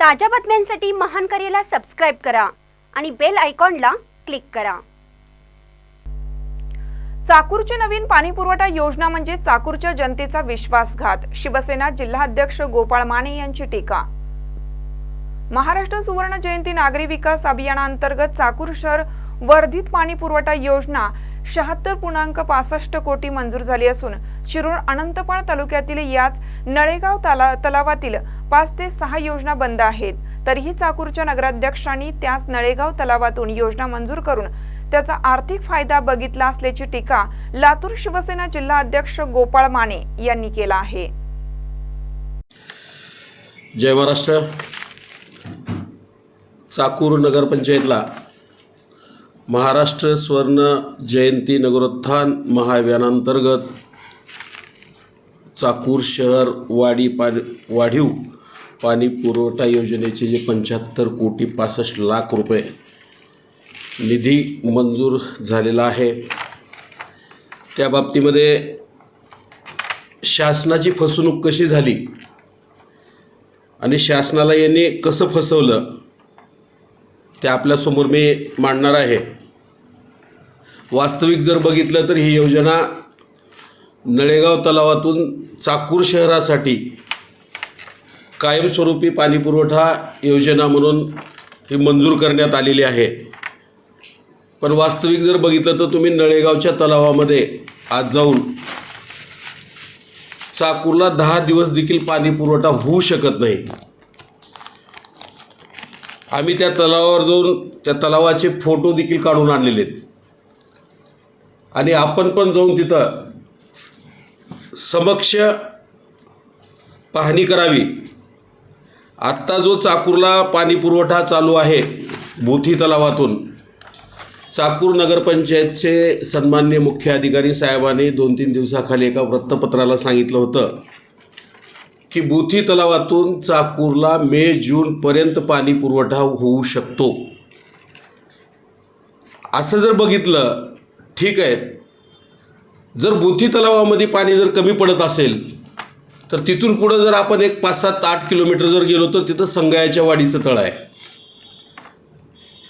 ताज्या बातम्यांसाठी महान करेला सबस्क्राईब करा आणि बेल आयकॉनला क्लिक करा. चाकूरची नवीन पाणी पुरवठा योजना म्हणजे चाकूरच्या जनतेचा विश्वासघात. शिवसेना जिल्हाध्यक्ष गोपाळ माने यांची टीका. महाराष्ट्र सुवर्ण जयंती नागरी विकास अभियानांतर्गत चाकूर शहर वर्धित पाणी पुरवठा योजना शहात्तर पूर्णांक पासष्ट कोटी मंजूर झाली असून शिरूर अनंतपाळ तालुक्यातील याच नळेगाव तला तलावातील पाच ते सहा योजना बंद आहेत. तरीही चाकूरच्या नगराध्यक्षांनी त्याच नळेगाव तलावातून योजना मंजूर करून त्याचा आर्थिक फायदा बघितला असल्याची टीका लातूर शिवसेना जिल्हा अध्यक्ष गोपाळ माने यांनी केला आहे. जय महाराष्ट्र. चाकूर नगरपंचायतला महाराष्ट्र स्वर्ण जयंती नगरोत्थान महाअभियानांतर्गत चाकूर शहर वाडी पाणी वाढीव पाणी पुरवठा योजनेचे जे पंच्याहत्तर कोटी पासष्ट लाख रुपये निधी मंजूर झालेला आहे. त्या बाबतीमध्ये शासनाची फसवणूक कशी झाली आणि शासनाला यांनी कसं फसवलं? ते आपल्यासमोर मी मांडणार आहे. वास्तविक जर बघितलं तर ही योजना नळेगाव तलावातून चाकूर शहरासाठी कायमस्वरूपी पाणीपुरवठा योजना म्हणून ही मंजूर करण्यात आलेली आहे. पण वास्तविक जर बघितलं तर तुम्ही नळेगावच्या तलावामध्ये आज जाऊन चाकूरला दहा दिवस देखील पाणी पुरवठा होऊ शकत नाही. आम्ही त्या तलावावर जाऊन त्या तलावाचे फोटो देखील काढून आणलेले आहेत. आणि आपण पण जाऊन तिथं समक्ष पाहणी करावी. आत्ता जो चाकूरला पाणी पुरवठा चालू आहे बोथी तलावातून चाकूर नगरपंचायतचे सन्मान्य मुख्य अधिकारी साहेबांनी दोन तीन दिवसाखाली एका वृत्तपत्राला सांगितलं होतं. बुथी तलावातून चाकूरला मे जूनपर्यंत पाणी पुरवठा होऊ शकतो. असं जर बघितलं ठीक आहे. जर बुथी तलावामध्ये पाणी जर कमी पडत असेल तर तिथून पुढं जर आपण एक पाच सात आठ किलोमीटर जर गेलो तर तिथं संगायाच्या वाडीचं तळ आहे.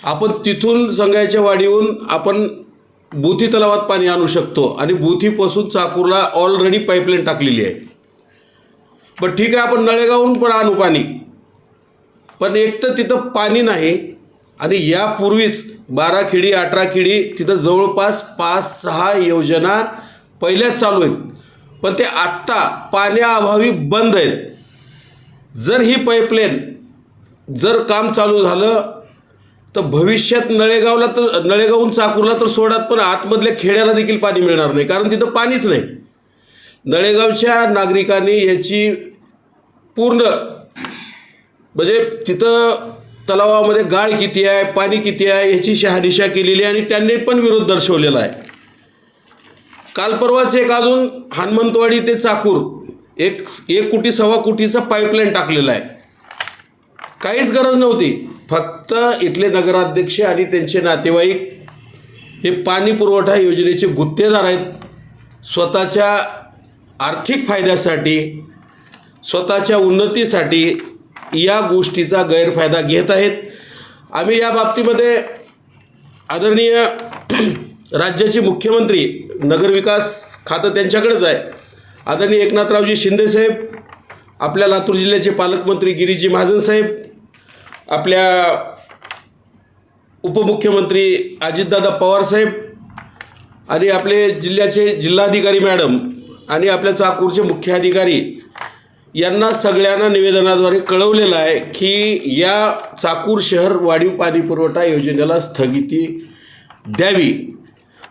आपण तिथून संगायाच्या वाडीहून आपण बुथी तलावात पाणी आणू शकतो आणि बुथीपासून चाकूरला ऑलरेडी पाईपलाईन टाकलेली आहे. पण ठीक आहे आपण नळेगावहून पण आणू पाणी. पण एक तर तिथं पाणी नाही आणि यापूर्वीच बारा खिडी अठरा खिडी तिथं जवळपास पाच सहा योजना पहिल्याच चालू आहेत. पण ते आत्ता पाण्याअभावी बंद आहेत. जर ही पाईपलाईन जर काम चालू झालं तर भविष्यात नळेगावला तर नळेगावहून चाकूरला तर सोडात पण आतमधल्या खेड्याला देखील पाणी मिळणार नाही कारण तिथं पाणीच नाही. नळेगावच्या नागरिकांनी याची पूर्ण म्हणजे तिथं तलावामध्ये गाळ किती आहे पाणी किती आहे याची शहानिशा केलेली आहे आणि त्यांनी पण विरोध दर्शवलेला आहे. काल परवाच एक अजून हनुमंतवाडी ते चाकूर एक एक कोटी सव्वा कोटीचा पाईपलाईन टाकलेला आहे. काहीच गरज नव्हती. फक्त इथले नगराध्यक्ष आणि त्यांचे नातेवाईक हे पाणी पुरवठा योजनेचे गुत्तेदार आहेत. स्वतःच्या आर्थिक फायद्यासाठी स्वतःच्या उन्नतीसाठी या गोष्टीचा गैरफायदा घेत आहेत. आम्ही या बाबतीमध्ये आदरणीय राज्याचे मुख्यमंत्री नगरविकास खातं त्यांच्याकडेच आहे. आदरणीय एकनाथरावजी शिंदेसाहेब आपल्या लातूर जिल्ह्याचे पालकमंत्री गिरीजी महाजन साहेब आपल्या उपमुख्यमंत्री अजितदादा पवारसाहेब आणि आपले जिल्ह्याचे जिल्हाधिकारी मॅडम आणि आपल्या चाकूरचे मुख्य अधिकारी यांना सगळ्यांना निवेदनाद्वारे कळवलेलं आहे की या चाकूर शहर वाढीव पाणी पुरवठा योजनेला स्थगिती द्यावी.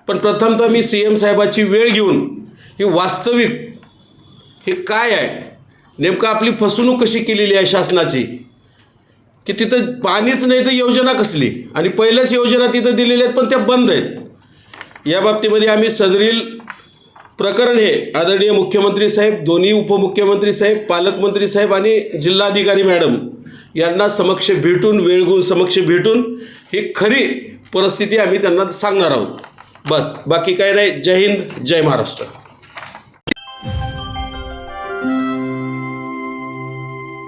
पण प्रथमतः मी सी एम साहेबाची वेळ घेऊन ही वास्तविक हे काय आहे? नेमकं आपली फसवणूक कशी केलेली आहे शासनाची? की तिथं पाणीच नाही तर योजना कसली? आणि पहिल्याच योजना तिथं दिलेल्या आहेत पण त्या बंद आहेत. या बाबतीमध्ये आम्ही सदरील प्रकरण हे आदरणीय मुख्यमंत्री साहेब दोन्ही उपमुख्यमंत्री साहेब पालकमंत्री साहेब आणि जिल्हाधिकारी मॅडम यांना समक्ष भेटून वेळ समक्ष भेटून ही खरी परिस्थिती आम्ही त्यांना सांगणार आहोत. बस बाकी काय नाही. जय हिंद जय महाराष्ट्र.